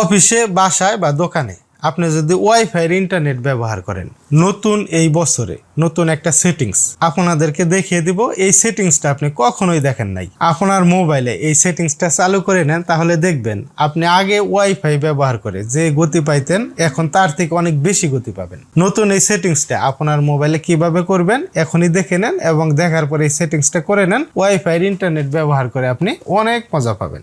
অফিসে, বাসায় বা দোকানে আপনি যদি ওয়াইফাই ইন্টারনেট ব্যবহার করেন, নতুন এই বছরে নতুন একটা সেটিংস আপনাদেরকে দেখিয়ে দিব। এই সেটিংসটা আপনি কখনোই দেখেন নাই। আপনার মোবাইলে এই সেটিংসটা চালু করে নেন, তাহলে দেখবেন আপনি আগে ওয়াইফাই ব্যবহার করে যে গতি পাইতেন, এখন তার থেকে অনেক বেশি গতি পাবেন। নতুন এই সেটিংসটা আপনার মোবাইলে কীভাবে করবেন, এখনই দেখে নেন এবং দেখার পরে এই সেটিংসটা করে নেন। ওয়াইফাই ইন্টারনেট ব্যবহার করে আপনি অনেক মজা পাবেন।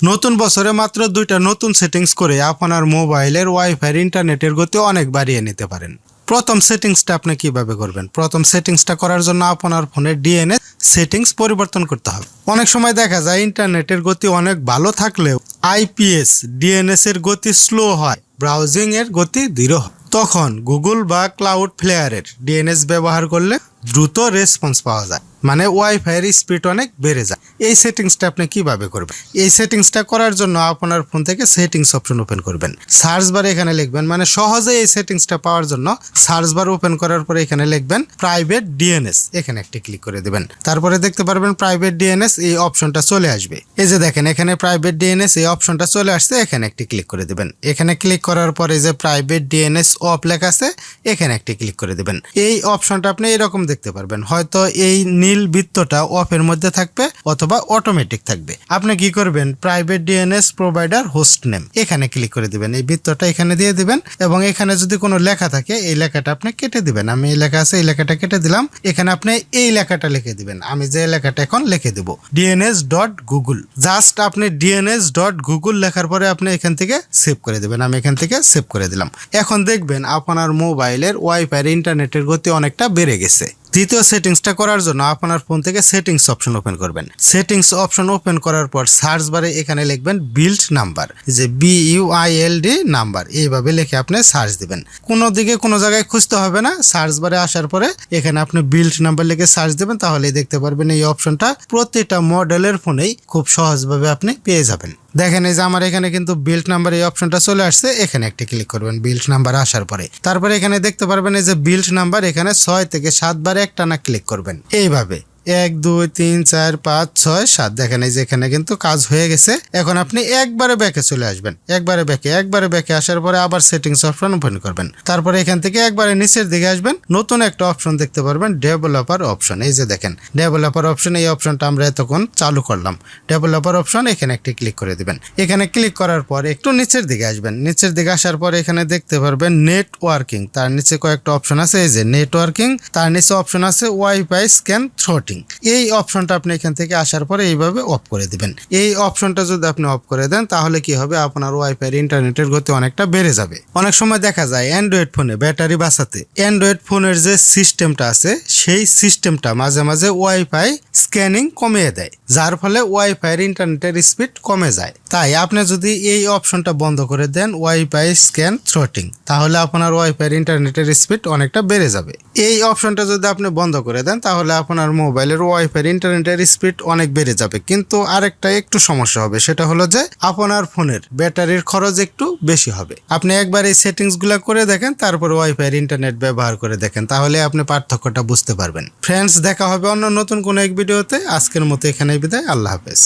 নতুন বছরে মাত্র দুইটা নতুন সেটিংস করে আপনার মোবাইলের ওয়াইফাই ইন্টারনেটের গতি অনেক বাড়িয়ে নিতে পারেন। প্রথম সেটিংসটা আপনি কীভাবে করবেন? প্রথম সেটিংসটা করার জন্য আপনার ফোনের ডিএনএস সেটিংস পরিবর্তন করতে হবে। অনেক সময় দেখা যায় ইন্টারনেটের গতি অনেক ভালো থাকলেও আইপিএস ডিএনএস এর গতি স্লো হয় ব্রাউজিং এর গতি ধীর হয়। তখন গুগল বা ক্লাউড ফ্লেয়ারের ডিএনএস ব্যবহার করলে দ্রুত রেসপন্স পাওয়া যায়। মানে ওয়াইফাইয়ের স্পিড অনেক বেড়ে যায়। এই সেটিংসটা আপনি কীভাবে করবেন? এই সেটিংসটা করার জন্য আপনার ফোন থেকে সেটিংস অপশন ওপেন করবেন। সার্চ বার এখানে লিখবেন মানে সহজে এই সেটিংসটা পাওয়ার জন্য সার্চ বার ওপেন করার পরে এখানে লিখবেন প্রাইভেট ডিএনএস এখানে একটি ক্লিক করে দেবেন। তারপরে দেখতে পারবেন প্রাইভেট ডিএনএস এই অপশনটা চলে আসবে। এই যে দেখেন, এখানে প্রাইভেট ডিএনএস এই অপশনটা চলে আসছে, এখানে একটি ক্লিক করে দেবেন। এখানে ক্লিক করার পরে যে প্রাইভেট ডিএনএস অফ লেখা আছে, এখানে একটি ক্লিক করে দেবেন। এই অপশনটা আপনি এরকম দেখতে পারবেন। হয়তো এই নীল বৃত্তটা অফের মধ্যে থাকবে অথবা অটোমেটিক থাকবে। আপনি কি করবেন? Private DNS provider host name এখানে ক্লিক করে দিবেন। এই বৃত্তটা এখানে দিয়ে দিবেন এবং এখানে যদি কোনো লেখা থাকে, এই লেখাটা আপনি কেটে দিবেন। আমি এই লেখা আছে, এই লেখাটা কেটে দিলাম। এখানে আপনি এই লেখাটা লিখে দিবেন। আমি যে লেখাটা এখন লিখে দেব। ডিএনএস ডট গুগল জাস্ট আপনি ডিএনএস ডট গুগল লেখার পরে আপনি এখান থেকে সেভ করে দেবেন। আমি এখান থেকে সেভ করে দিলাম। এখন দেখবেন আপনার মোবাইলের ওয়াইফাই ইন্টারনেটের গতি অনেকটা বেড়ে গেছে। দ্বিতীয় সেটিংসটা করার জন্য আপনার ফোন থেকে সেটিংস অপশন ওপেন করবেন। সেটিংস অপশন ওপেন করার পর সার্চ বারে এখানে লিখবেন বিল্ড নাম্বার যে B U I L D number, এইভাবে লিখে আপনি সার্চ দিবেন। কোনো দিকে কোনো জায়গায় খুঁজতে হবে না, সার্চ বারে আসার পরে এখানে আপনি বিল্ড নাম্বার লিখে সার্চ দিবেন, তাহলেই দেখতে পারবেন এই অপশনটা প্রতিটা মডেলের ফোনেই খুব সহজভাবে আপনি পেয়ে যাবেন। দেখেন এই যে আমার এখানে কিন্তু বিল্ট নাম্বার এই অপশনটা চলে আসছে, এখানে একটি ক্লিক করবেন বিল্ট নাম্বার আসার পরে। তারপরে এখানে দেখতে পারবেন এই যে বিল্ট নাম্বার এখানে ছয় থেকে সাতবার একটা না ক্লিক করবেন। এইভাবে। এক, দুই, তিন, চার, পাঁচ, ছয়, সাত। দেখেন এই যে এখানে কিন্তু কাজ হয়ে গেছে। এখন আপনি একবারে ব্যাকে চলে আসবেন। একবারে ব্যাকে একবারে ব্যাকে আসার পরে আবার সেটিংস অপশন ওপেন করবেন। তারপরে এখান থেকে একবারে নিচের দিকে আসবেন। নতুন একটা অপশন দেখতে পারবেন ডেভেলপার অপশন এই যে দেখেন ডেভেলপার অপশন এই অপশনটা আমরা এতক্ষণ চালু করলাম। ডেভেলপার অপশন এখানে একটি ক্লিক করে দিবেন। এখানে ক্লিক করার পর একটু নিচের দিকে আসবেন। নিচের দিকে আসার পর এখানে দেখতে পারবেন নেটওয়ার্কিং তার নিচে কয়েকটা অপশন আছে, এই যে নেটওয়ার্কিং তার নিচে অপশন আছে ওয়াইফাই স্ক্যান থ্রোটিং এই অপশনটা আপনি এখান থেকে আসার পরে এইভাবে অফ করে দিবেন। এই অপশনটা যদি আপনি অফ করে দেন, তাহলে কি হবে? আপনার ওয়াইফাই ইন্টারনেটের গতি অনেকটা বেড়ে যাবে। অনেক সময় দেখা যায় অ্যান্ড্রয়েড ফোনে ব্যাটারি বাঁচাতে অ্যান্ড্রয়েড ফোনের যে সিস্টেমটা আছে, সেই সিস্টেমটা মাঝে মাঝে ওয়াইফাই স্ক্যানিং কমিয়ে দেয়, যার ফলে ওয়াইফাই ইন্টারনেটের স্পিড কমে যায়। তাই আপনি যদি এই অপশনটা বন্ধ করে দেন ওয়াইফাই স্ক্যান থ্রোটিং তাহলে আপনার ওয়াইফাই ইন্টারনেটের স্পিড অনেকটা বেড়ে যাবে। এই অপশনটা যদি আপনি বন্ধ করে দেন, তাহলে আপনার মোবাইলের ওয়াইফাই ইন্টারনেটের স্পিড অনেক বেড়ে যাবে। কিন্তু আরেকটা একটু সমস্যা হবে, সেটা হলো যে আপনার ফোনের ব্যাটারির খরচ একটু বেশি হবে। আপনি একবার এই সেটিংসগুলো করে দেখেন, তারপর ওয়াইফাই ইন্টারনেট ব্যবহার করে দেখেন, তাহলে আপনি পার্থক্যটা বুঝতে পারবেন। ফ্রেন্ডস, দেখা হবে অন্য নতুন কোনো এক ভিডিওতে। আজকের মতো এখানে বিদায়, আল্লাহ হাফেজ।